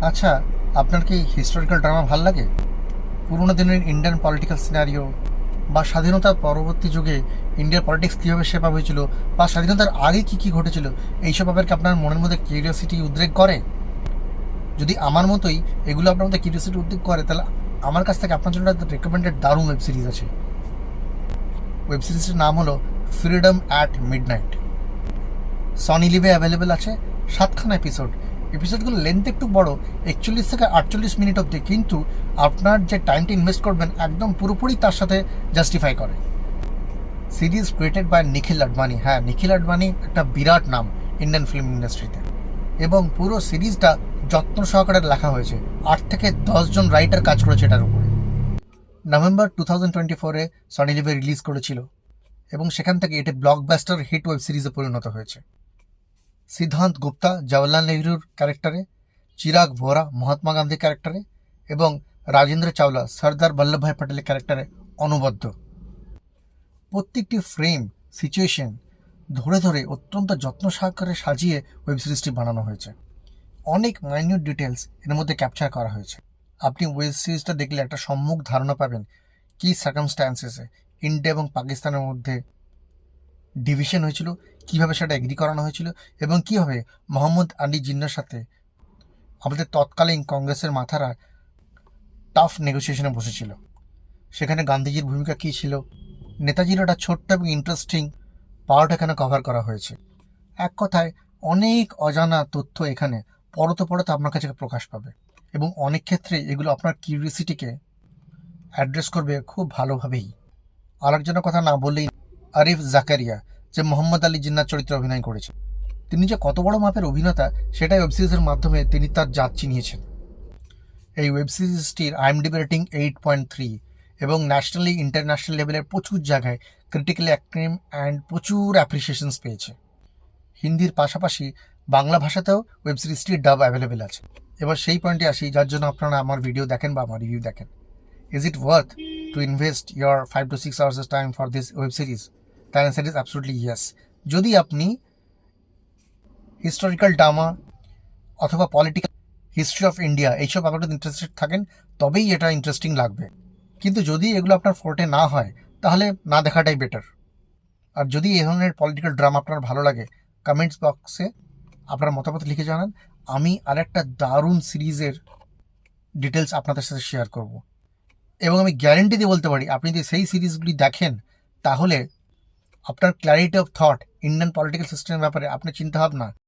আচ্ছা আপনার কি হিস্টোরিক্যাল ড্রামা ভালো লাগে? পুরোনো দিনের ইন্ডিয়ান পলিটিক্যাল সিনারিও বা স্বাধীনতার পরবর্তী যুগে ইন্ডিয়ার পলিটিক্স কীভাবে শেপা হয়েছিল বা স্বাধীনতার আগে কী কী ঘটেছিল, এইসব ব্যাপারকে আপনার মনের মধ্যে কিউরিয়াসিটি উদ্রেক করে? যদি আমার মতোই এগুলো আপনার মধ্যে কিউরিয়াসিটি উদ্রেক করে, তাহলে আমার কাছ থেকে আপনার জন্য একটা রেকমেন্ডেড দারুণ ওয়েব সিরিজ আছে। ওয়েব সিরিজটির নাম হলো ফ্রিডম অ্যাট মিডনাইট সনি লিভে অ্যাভেলেবেল আছে সাতখানা এপিসোড এপিসোডগুলো লেন্থ একটু বড়, একচল্লিশ থেকে আটচল্লিশ মিনিট অবধি, কিন্তু আপনার যে টাইমটা ইনভেস্ট করবেন একদম পুরোপুরি তার সাথে জাস্টিফাই করে। Series created by Nikhil Advani হ্যাঁ নিখিল আডবাণী একটা বিরাট নাম ইন্ডিয়ান ফিল্ম ইন্ডাস্ট্রিতে এবং পুরো সিরিজটা যত্ন সহকারে লেখা হয়েছে। আট থেকে দশজন রাইটার কাজ করেছে এটার উপরে। নভেম্বর টু থাউজেন্ড টোয়েন্টি ফোরে সনি লিভে রিলিজ করেছিল। এবং সেখান থেকে এটি ব্লকবাস্টার হিট ওয়েব সিরিজে পরিণত হয়েছে। সিদ্ধান্ত গুপ্তা, জওয়াহরলাল নেহরুর ক্যারেক্টারে, চিরাগ ভোরা, মহাত্মা গান্ধী ক্যারেক্টারে এবং রাজেন্দ্র চাওলা, সর্দার বল্লভভাই প্যাটেলের ক্যারেক্টারে অনুবদ্ধ প্রত্যেকটি ফ্রেম, সিচুয়েশন ধরে ধরে অত্যন্ত যত্ন সহকারে সাজিয়ে ওয়েব সিরিজটি বানানো হয়েছে। অনেক মাইনিউট ডিটেলস এর মধ্যে ক্যাপচার করা হয়েছে। আপনি ওয়েব সিরিজটা দেখলে একটা সম্মুখ ধারণা পাবেন কী সার্কামস্ট্যান্সেসে ইন্ডিয়া এবং পাকিস্তানের মধ্যে ডিভিশন হয়েছিল, কীভাবে সেটা এগ্রি করানো হয়েছিল এবং কীভাবে মোহাম্মদ আলী জিন্নার সাথে আমাদের তৎকালীন কংগ্রেসের মাথারা টাফ নেগোসিয়েশনে বসেছিল। সেখানে গান্ধীজির ভূমিকা কী ছিল? নেতাজির একটা ছোট্ট এবং ইন্টারেস্টিং পার্ট এখানে কভার করা হয়েছে। এক কথায়, অনেক অজানা তথ্য এখানে পরতে পরতে আপনার কাছে প্রকাশ পাবে এবং অনেক ক্ষেত্রে এগুলো আপনার কিউরিয়াসিটিকে অ্যাড্রেস করবে খুব ভালোভাবেই। আরেকজনের কথা না বললেই আরিফ জাকারিয়া, যে মোহাম্মদ আলী জিন্নার চরিত্রে অভিনয় করেছে তিনি যে কত বড় মাপের অভিনেতা, সেটাই ওয়েব সিরিজের মাধ্যমে তিনি তার জাত চিনিয়েছেন। এই web সিরিজটির IMDb rating eight point three এবং ন্যাশনালি ইন্টারন্যাশনাল লেভেলের প্রচুর জায়গায় ক্রিটিক্যালি অ্যাক্রিম অ্যান্ড প্রচুর অ্যাপ্রিসিয়েশনস পেয়েছে। হিন্দির পাশাপাশি বাংলা ভাষাতেও ওয়েব সিরিজটির ডাব অ্যাভেলেবেল আছে। এবার সেই পয়েন্টে আসি, যার জন্য আপনারা আমার ভিডিও দেখেন বা আমার রিভিউ দেখেন। Is it worth to invest your five to six hours time for this web series তার অ্যান্সার ইজ অ্যাবসলুটলি ইয়েস যদি আপনি হিস্টোরিক্যাল ড্রামা অথবা পলিটিক্যাল হিস্ট্রি অফ ইন্ডিয়া এইসব ব্যাপারটাতে ইন্টারেস্টেড থাকেন, তবেই এটা ইন্টারেস্টিং লাগবে। কিন্তু যদি এগুলো আপনার ফোর্টে না হয়, তাহলে না দেখাটাই বেটার আর যদি এই ধরনের পলিটিক্যাল ড্রামা আপনার ভালো লাগে কমেন্টস বক্সে আপনার মতামত লিখে জানান। আমি আরেকটা দারুণ সিরিজের ডিটেলস আপনাদের সাথে শেয়ার করব। এবং আমি গ্যারেন্টি দিয়ে বলতে পারি, আপনি যদি সেই সিরিজগুলি দেখেন, তাহলে আপনার clarity of thought Indian political সিস্টেমের ব্যাপারে আপনার চিন্তাভাবনা